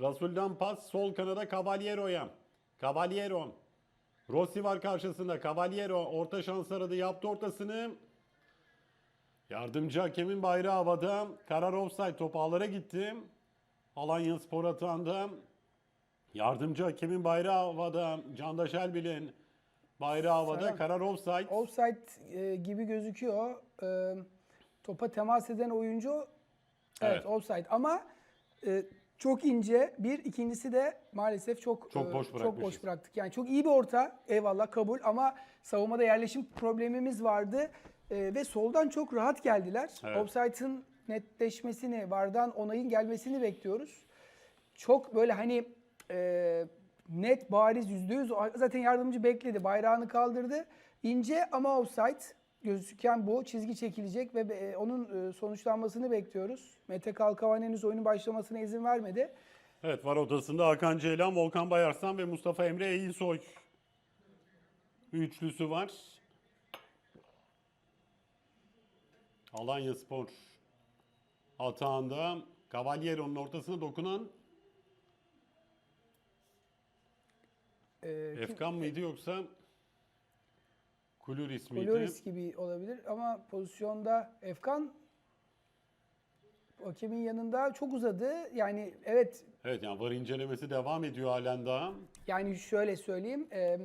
Rasul'dan pas sol kanada Caballero'ya. Caballero. Rossi var karşısında. Caballero orta şans aradı. Yaptı ortasını. Yardımcı hakemin bayrağı havada. Karar offside. Top ağlara gitti. Alanya Spor atağında. Yardımcı hakemin bayrağı havada. Candaş Elbil'in bayrağı havada. Serhan. Karar offside. Offside e, gibi gözüküyor. E, topa temas eden oyuncu evet, Evet. offside ama e, çok ince bir ikincisi de maalesef çok Çok e, boş çok bırakmışız. boş bıraktık. Yani çok iyi bir orta eyvallah kabul ama savunmada yerleşim problemimiz vardı E, ve soldan çok rahat geldiler. Evet. Offside'ın netleşmesini, vardan onayın gelmesini bekliyoruz. Çok böyle hani e, net bariz yüzde yüz zaten yardımcı bekledi bayrağını kaldırdı. İnce ama offside gözüken bu çizgi çekilecek ve e, onun e, sonuçlanmasını bekliyoruz. Mete Kalkavan henüz oyunun başlamasına izin vermedi. Evet var odasında Hakan Ceylan, Volkan Bayarslan ve Mustafa Emre Eğilsoy. Üçlüsü var. Alanya Spor atağında Cavaliero'nun ortasına dokunan E, kim- Efkan mıydı yoksa Kuluris miydi? Koloris gibi olabilir ama pozisyonda Efkan hakemin yanında çok uzadı. Yani evet Evet yani var incelemesi devam ediyor halen daha. Yani şöyle söyleyeyim. e,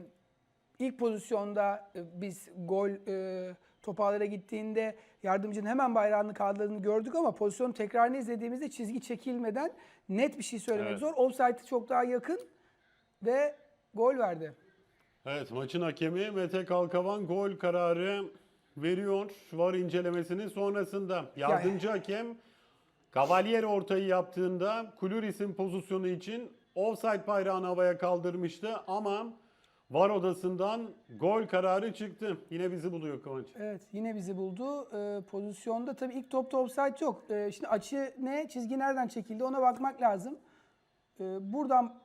ilk pozisyonda e, biz gol e, top ağlara gittiğinde yardımcının hemen bayrağını kaldırdığını gördük ama pozisyonun tekrarını izlediğimizde çizgi çekilmeden net bir şey söylemek Evet. zor. Offside'e çok daha yakın ve gol verdi. Evet maçın hakemi Mete Kalkavan gol kararı veriyor. Var incelemesinin sonrasında. Yardımcı hakem Cavalieri ortayı yaptığında Kuluris'in pozisyonu için offside bayrağını havaya kaldırmıştı ama var odasından gol kararı çıktı. Yine bizi buluyor Kıvanç. Evet yine bizi buldu. E, pozisyonda tabii ilk topta offside yok. E, şimdi açı ne, çizgi nereden çekildi ona bakmak lazım. E, buradan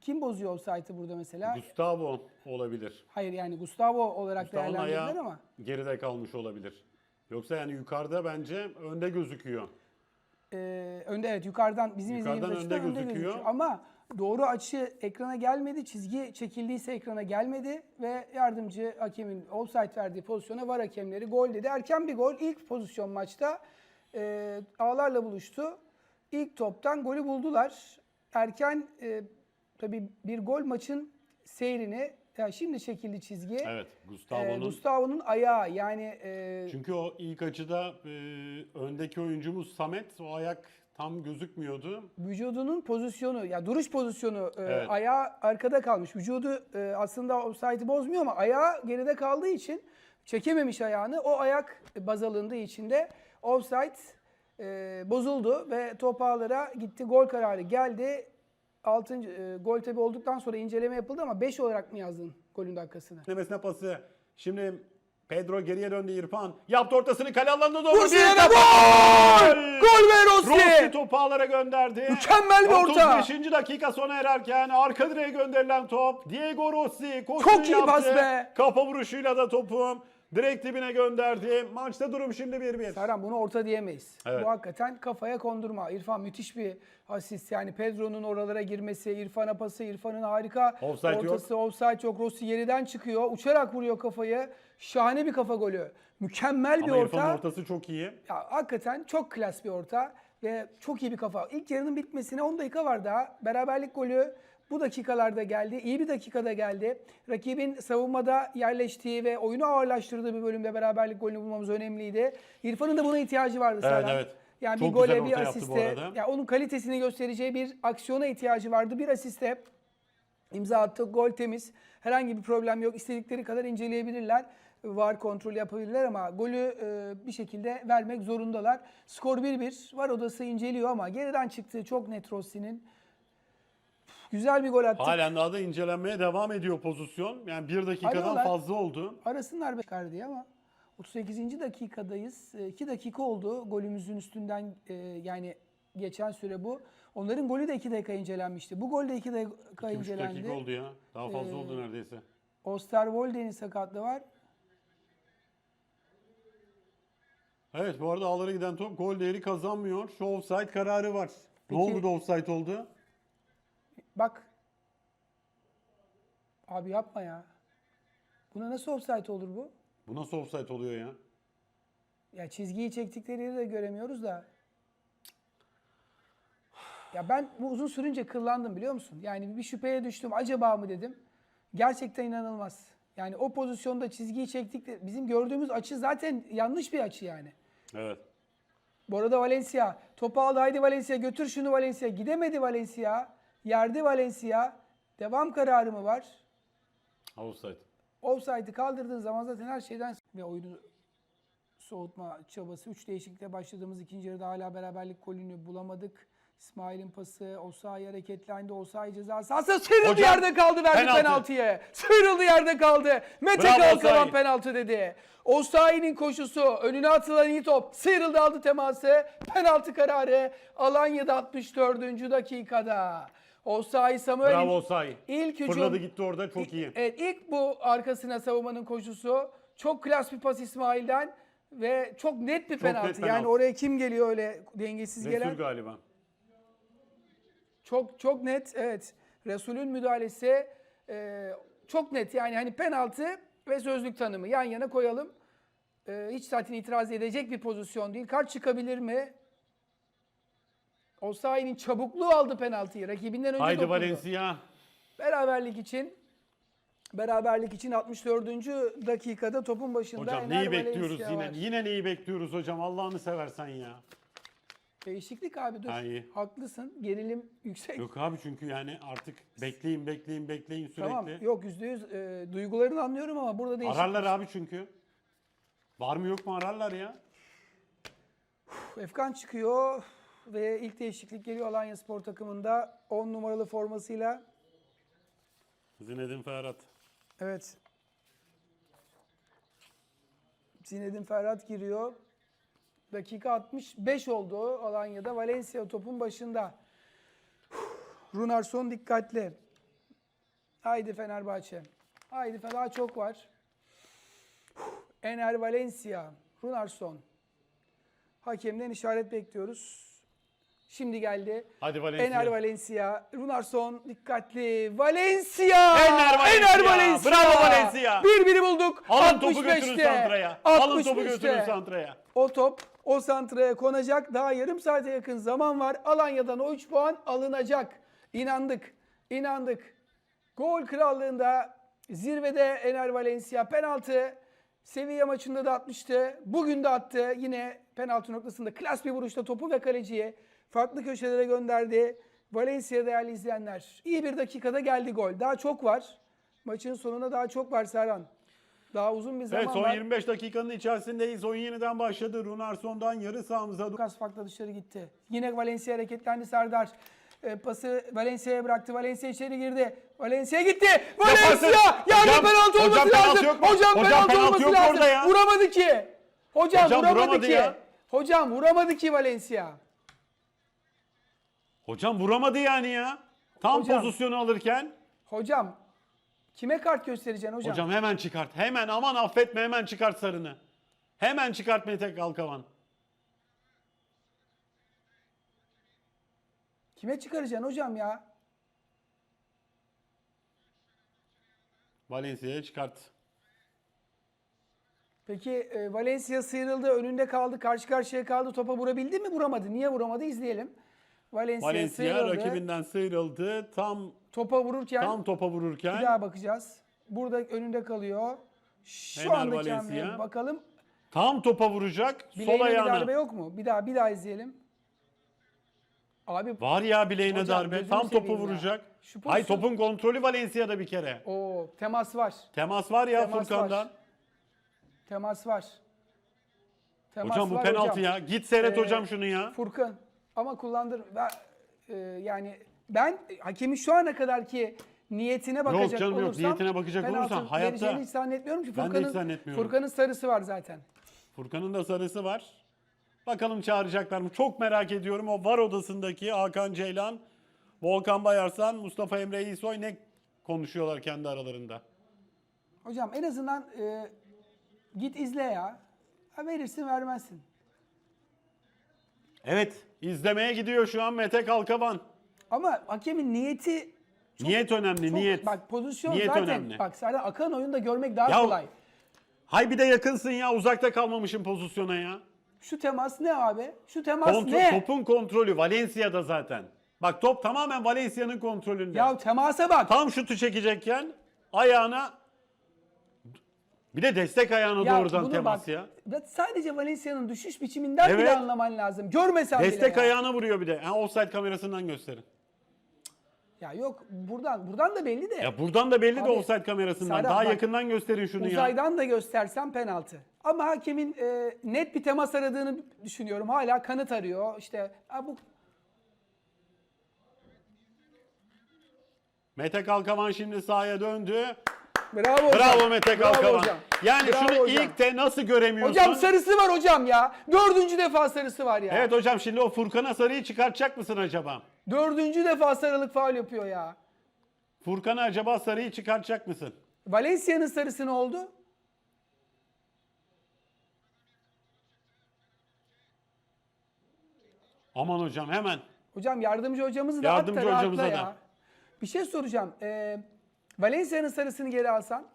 kim bozuyor offside'ı burada mesela? Gustavo olabilir. Hayır yani Gustavo olarak Gustavo'nun değerlendirdiler ayağı ama. geride kalmış olabilir. Yoksa yani yukarıda bence önde gözüküyor. Ee, önde evet yukarıdan bizim Yukarıdan izlediğimiz önde önde gözüküyor. gözüküyor. Ama doğru açı ekrana gelmedi. Çizgi çekildiyse ekrana gelmedi ve yardımcı hakemin offside verdiği pozisyona var hakemleri gol dedi. Erken bir gol. ilk pozisyon maçta e, ağlarla buluştu. İlk toptan golü buldular. Erken e, tabii bir gol maçın seyrini yani şimdi çekildi çizgi. Evet Ee, Gustavo'nun Gustavo'nun ayağı yani e, Çünkü o ilk açıda e, öndeki oyuncumuz Samet o ayak tam gözükmüyordu. vücudunun pozisyonu ya duruş pozisyonu e, Evet. ayağı arkada kalmış. Vücudu e, aslında offside'i bozmuyor ama ayağı geride kaldığı için çekememiş ayağını. O ayak baz alındığı için de offside e, bozuldu ve top ağlara gitti. Gol kararı geldi. 6. E, gol tabi olduktan sonra inceleme yapıldı ama 5 olarak mı yazdın golün dakikasını? Demesine pası. Şimdi Pedro geriye döndü İrfan. Yaptı ortasını kale alanına doğru. Vursun bir yere gol! Gol ve Rossi! Rossi topu ağlara gönderdi. Mükemmel bir orta. 35. dakika sona ererken arka direğe gönderilen top. Diego Rossi koşuyu Çok iyi yaptı. pas be. Kafa vuruşuyla da topu direkt dibine gönderdi. Maçta durum şimdi 1-1. Serhan bunu orta diyemeyiz. Evet. Bu hakikaten kafaya kondurma. İrfan müthiş bir asist. Yani Pedro'nun oralara girmesi, İrfan'a pası, İrfan'ın harika Offside yok. ortası, offside yok. Rossi yeriden çıkıyor, uçarak vuruyor kafayı. Şahane bir kafa golü. Mükemmel bir Ama orta. İrfan'ın ortası çok iyi. Ya hakikaten çok klas bir orta ve çok iyi bir kafa. İlk yarının bitmesine 10 dakika var daha. Beraberlik golü bu dakikalarda geldi. İyi bir dakikada geldi. Rakibin savunmada yerleştiği ve oyunu ağırlaştırdığı bir bölümde beraberlik golünü bulmamız önemliydi. İrfan'ın da buna ihtiyacı vardı Evet, Serhan. evet. Yani Çok bir gole, bir asiste. arada. Ya onun kalitesini göstereceği bir aksiyona ihtiyacı vardı. Bir asiste İmza attı. Gol temiz. Herhangi bir problem yok. İstedikleri kadar inceleyebilirler. Var kontrol yapabilirler ama golü e, bir şekilde vermek zorundalar. Skor 1-1. Var odası inceliyor ama geriden çıktığı çok net Rossi'nin. Güzel bir gol attık. Halen daha da incelenmeye devam ediyor pozisyon. Yani bir dakikadan Arıyorlar. fazla oldu. Arasınlar bekar diye ama 38. dakikadayız. 2 dakika oldu golümüzün üstünden e, yani geçen süre bu. Onların golü de 2 dakika incelenmişti. Bu gol de 2 dakika 2,5 incelendi. dakika oldu ya. Daha fazla Ee, oldu neredeyse. Osterwolde'nin sakatlığı var. Evet bu arada ağlara giden top gol değeri kazanmıyor. Şu offside kararı var. Ne Peki- oldu da offside oldu? Bak. Abi yapma ya. Buna nasıl offside olur bu? Bu nasıl offside oluyor ya? Ya çizgiyi çektikleri yeri de göremiyoruz da. Ya ben bu uzun sürünce kıllandım biliyor musun? Yani bir şüpheye düştüm. Acaba mı dedim. Gerçekten inanılmaz. Yani o pozisyonda çizgiyi çektik de bizim gördüğümüz açı zaten yanlış bir açı yani. Evet. Bu arada Valencia topu aldı haydi Valencia götür şunu Valencia. Gidemedi Valencia. Yerdi Valencia. Devam kararı mı var? Offside. Offside'ı kaldırdığın zaman zaten her şeyden ve oyunu soğutma çabası. Üç değişiklikle başladığımız ikinci yarıda hala beraberlik golünü bulamadık. İsmail'in pası, Osayi hareketlendi. Osayi ceza sahası sıyrıldı Hocam, yerde kaldı verdi penaltı. penaltıya. Sıyrıldı yerde kaldı. Mete Bravo Kalkavan Osayi. penaltı dedi. Osayi'nin koşusu, önüne atılan iyi top. Sıyrıldı aldı teması. Penaltı kararı Alanya'da 64. dakikada. Osayi Samuel Bravo Osayi. İlk hücum Fırladı gitti orada çok iyi. Evet ilk bu arkasına savunmanın koşusu. Çok klas bir pas İsmail'den ve çok net bir Çok penaltı. net Yani penaltı. oraya kim geliyor öyle dengesiz Resul gelen? galiba. Çok çok net evet. Resul'ün müdahalesi e, çok net. Yani hani penaltı ve sözlük tanımı yan yana koyalım. E, hiç zaten itiraz edecek bir pozisyon değil. Kart çıkabilir mi? Osayi'nin çabukluğu aldı penaltıyı. Rakibinden önce Haydi dokundu. Valencia. Beraberlik için beraberlik için 64. dakikada topun başında Hocam Ener neyi bekliyoruz Valencia yine? var. Yine neyi bekliyoruz hocam? Allah'ını seversen ya. Değişiklik abi dur. Ha, iyi. Haklısın. Gerilim yüksek. Yok abi çünkü yani artık bekleyin bekleyin bekleyin sürekli. tamam yok yüzde yüz e, duygularını anlıyorum ama burada değişiklik. Ararlar abi çünkü. Var mı yok mu ararlar ya. Efkan çıkıyor ve ilk değişiklik geliyor Alanya Spor takımında 10 numaralı formasıyla. Zinedine Ferhat. Evet. Zinedine Ferhat giriyor. Dakika 65 oldu Alanya'da. Valencia topun başında. Runarsson dikkatli. Haydi Fenerbahçe. Haydi Fener daha çok var. Ener Valencia. Runarsson. Hakemden işaret bekliyoruz. Şimdi geldi. Hadi Valencia. Ener Valencia, Runarsson dikkatli. Valencia! Ener Valencia! Bravo Valencia! Bir biri bulduk. Alın topu 65'te. götürün santraya. Alın topu 65'te. götürün santraya. O top o santraya konacak. Daha yarım saate yakın zaman var. Alanya'dan o 3 puan alınacak. İnandık. İnandık. Gol krallığında zirvede Ener Valencia penaltı. Sevilla maçında da atmıştı. Bugün de attı. Yine penaltı noktasında klas bir vuruşta topu ve kaleciye farklı köşelere gönderdi. Valencia değerli izleyenler. İyi bir dakikada geldi gol. Daha çok var. Maçın sonuna daha çok var Serhan. Daha uzun bir zaman Evet son var. 25 dakikanın içerisindeyiz. Oyun yeniden başladı. Runarsson'dan yarı sahamıza. Lucas farkla dışarı gitti. Yine Valencia hareketlendi Serdar. E, pası Valencia'ya bıraktı. Valencia içeri girdi. Valencia gitti. Valencia! Yani Hocam- penaltı hocam olması penaltı lazım. yok? Hocam, Hocam penaltı, penaltı olması lazım. ya. Vuramadı ki. Hocam, Hocam vuramadı, vuramadı ki. ya. Hocam vuramadı ki Valencia. Hocam vuramadı yani ya. Tam Hocam. pozisyonu alırken. Hocam kime kart göstereceksin hocam? Hocam hemen çıkart. Hemen aman affetme hemen çıkart sarını. Hemen çıkart Mete Kalkavan. Kime çıkaracaksın hocam ya? Valencia'ya çıkart. Peki e, Valencia sıyrıldı, önünde kaldı, karşı karşıya kaldı. Topa vurabildi mi? Vuramadı. Niye vuramadı? İzleyelim. Valencia, Valencia sıyrıldı. rakibinden sıyrıldı. Tam Topa vururken tam topa Bir vururken daha bakacağız. Burada önünde kalıyor. Şu Ener anda Valencia. Bakalım. tam topa vuracak. Sol Bileğine bir darbe ayağına. yok mu? Bir daha bir daha izleyelim. Abi Var ya bileğine Hocam, darbe. Tam topu ya. vuracak. Şu pozisyon- topun kontrolü Valencia'da bir kere. o temas var. Temas var ya Temas Furkan'dan. var. Temas var. Temas Hocam bu var penaltı hocam. ya. Git seyret Ee, hocam şunu ya. Furkan ama kullandır ben, e, yani ben hakemin şu ana kadar ki niyetine bakacak canım, yok. olursam Niyetine bakacak penaltı olursan hayatta- hiç zannetmiyorum ki Ben de hiç Furkan'ın zannetmiyorum. Furkan'ın sarısı var zaten. Furkan'ın da sarısı var. Bakalım çağıracaklar mı? Çok merak ediyorum. O var odasındaki Hakan Ceylan, Volkan Bayarsan, Mustafa Emre İsoy ne konuşuyorlar kendi aralarında? Hocam en azından e, git izle ya. Ha verirsin vermezsin. Evet, izlemeye gidiyor şu an Mete Kalkavan. Ama hakemin niyeti niyet önemli, çok- niyet. Bak pozisyon Niyet zaten önemli. bak Serdar akan oyunda görmek daha Ya- kolay. Hay bir de yakınsın ya uzakta kalmamışım pozisyona ya. Şu temas ne abi? Şu temas Kontrol, ne? Topun kontrolü Valencia'da zaten. Bak top tamamen Valencia'nın kontrolünde. Ya temasa bak. Tam şutu çekecekken ayağına bir de destek ayağına Ya doğrudan bunu temas bak, ya. ya Sadece Valencia'nın düşüş biçiminden bile Evet. anlaman lazım. Görmesen bile Destek ya. ayağına vuruyor bir de. Ha, offside kamerasından gösterin. Ya yok buradan buradan da belli de. Ya buradan da belli de Abi, offside kamerasından. Serdar Daha bak, yakından gösterin şunu ya. Uzaydan da göstersem penaltı. Ama hakemin e, net bir temas aradığını düşünüyorum. Hala kanıt arıyor. İşte ha bu Mete Kalkavan şimdi sahaya döndü. Bravo hocam. Bravo Mete Bravo Kalkavan. hocam. Yani Bravo şunu hocam. ilk de nasıl göremiyorsun? Hocam sarısı var hocam ya. Dördüncü defa sarısı var ya. Evet hocam şimdi o Furkan'a sarıyı çıkartacak mısın acaba? Dördüncü defa sarılık faul yapıyor ya. Furkan'a acaba sarıyı çıkartacak mısın? Valencia'nın sarısı ne oldu? Aman hocam hemen. Hocam yardımcı hocamızı da Yardımcı at da hocamıza rahatla da. ya. Bir şey soracağım. Ee, Valencia'nın sarısını geri alsan.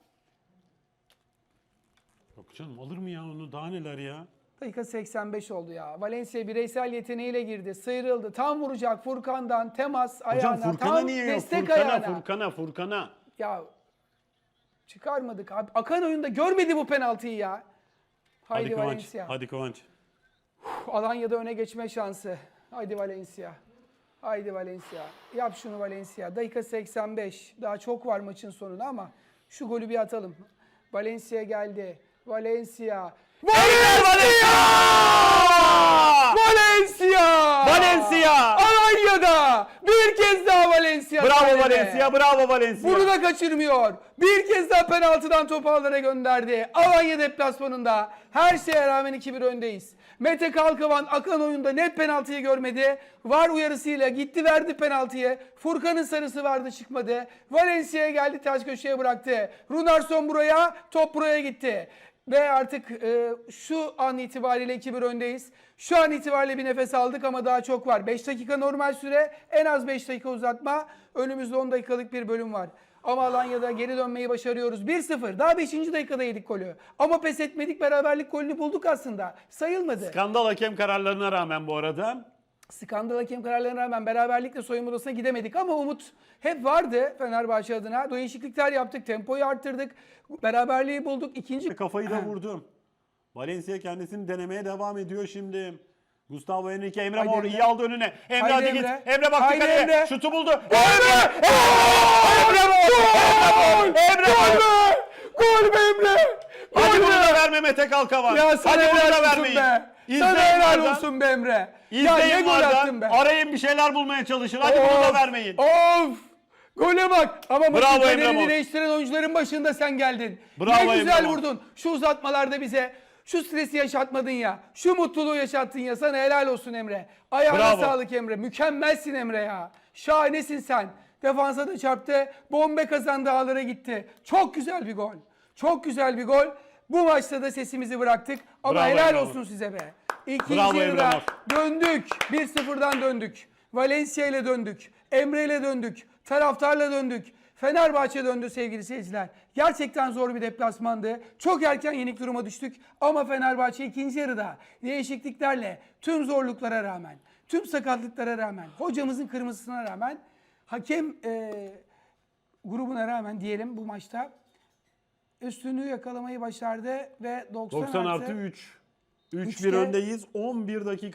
Yok canım alır mı ya onu daha neler ya? Dakika 85 oldu ya. Valencia bireysel yeteneğiyle girdi. Sıyrıldı. Tam vuracak Furkan'dan. Temas ayağına. Hocam Furkan'a tam niye yok? destek Furkan'a, ayağına. Furkan'a, Furkan'a. Ya çıkarmadık abi. Akan oyunda görmedi bu penaltıyı ya. Haydi Hadi Kıvanç. Valencia. Hadi Kıvanç. Alanya'da öne geçme şansı. Haydi Valencia. Haydi Valencia. Yap şunu Valencia. Dakika 85. Daha çok var maçın sonuna ama şu golü bir atalım. Valencia geldi. Valencia. Valencia! Valencia! Valencia! Alanya'da bir kez daha Valencia. Bravo kalede. Valencia, bravo Valencia. Bunu da kaçırmıyor. Bir kez daha penaltıdan topu ağlara gönderdi. Alanya deplasmanında her şeye rağmen 2-1 öndeyiz. Mete Kalkavan akan oyunda net penaltıyı görmedi. Var uyarısıyla gitti verdi penaltıyı. Furkan'ın sarısı vardı çıkmadı. Valencia'ya geldi ters köşeye bıraktı. Runarsson buraya, top buraya gitti. Ve artık e, şu an itibariyle 2-1 öndeyiz. Şu an itibariyle bir nefes aldık ama daha çok var. 5 dakika normal süre, en az 5 dakika uzatma. Önümüzde 10 dakikalık bir bölüm var. Ama Alanya'da geri dönmeyi başarıyoruz. 1-0. Daha 5. dakikada yedik golü. Ama pes etmedik. Beraberlik golünü bulduk aslında. Sayılmadı. Skandal hakem kararlarına rağmen bu arada. Skandal hakem kararlarına rağmen beraberlikle soyunma odasına gidemedik ama umut hep vardı Fenerbahçe adına. Değişiklikler yaptık, tempoyu arttırdık, beraberliği bulduk. İkinci Kafayı da vurdum. Valencia kendisini denemeye devam ediyor şimdi. Gustavo Henrique, Emre Haydi Mor Emre. iyi aldı önüne. Emre Haydi hadi Emre. git. Emre baktı Haydi kaleye. Emre. Şutu buldu. Emre! Emre Mor! Emre Gol Mor! be! Gol be Emre! Hadi Gol bunu be! da verme Mete Kalkavan. Ya sana Hadi bunu da helal olsun vermeyin. be! İzleyin Sana helal oradan. olsun be Emre! Ya ne İzleyin gol attın be! Arayın bir şeyler bulmaya çalışın. Hadi bunu da vermeyin. Of! Gole bak! Ama maçın Bravo Emre kaderini Mor. değiştiren oyuncuların başında sen geldin. Bravo ne güzel Emre Mor. vurdun. Şu uzatmalarda bize şu stresi yaşatmadın ya. Şu mutluluğu yaşattın ya. Sana helal olsun Emre. Ayağına Bravo. sağlık Emre. Mükemmelsin Emre ya. Şahanesin sen. Defansa da çarptı. Bombe kazandı ağlara gitti. Çok güzel bir gol. Çok güzel bir gol. Bu maçta da sesimizi bıraktık. Ama Bravo helal Emre Mor. olsun size be. İkinci Bravo yarıda Mor. döndük. 1-0'dan döndük. Valencia ile döndük. Emre ile döndük. Taraftarla döndük. Fenerbahçe döndü sevgili seyirciler. Gerçekten zor bir deplasmandı. Çok erken yenik duruma düştük. Ama Fenerbahçe ikinci yarıda değişikliklerle tüm zorluklara rağmen, tüm sakatlıklara rağmen, hocamızın kırmızısına rağmen, hakem e, grubuna rağmen diyelim bu maçta üstünlüğü yakalamayı başardı ve 90, 90 artı artı 3. 3-1 Üçte- öndeyiz. 11 dakika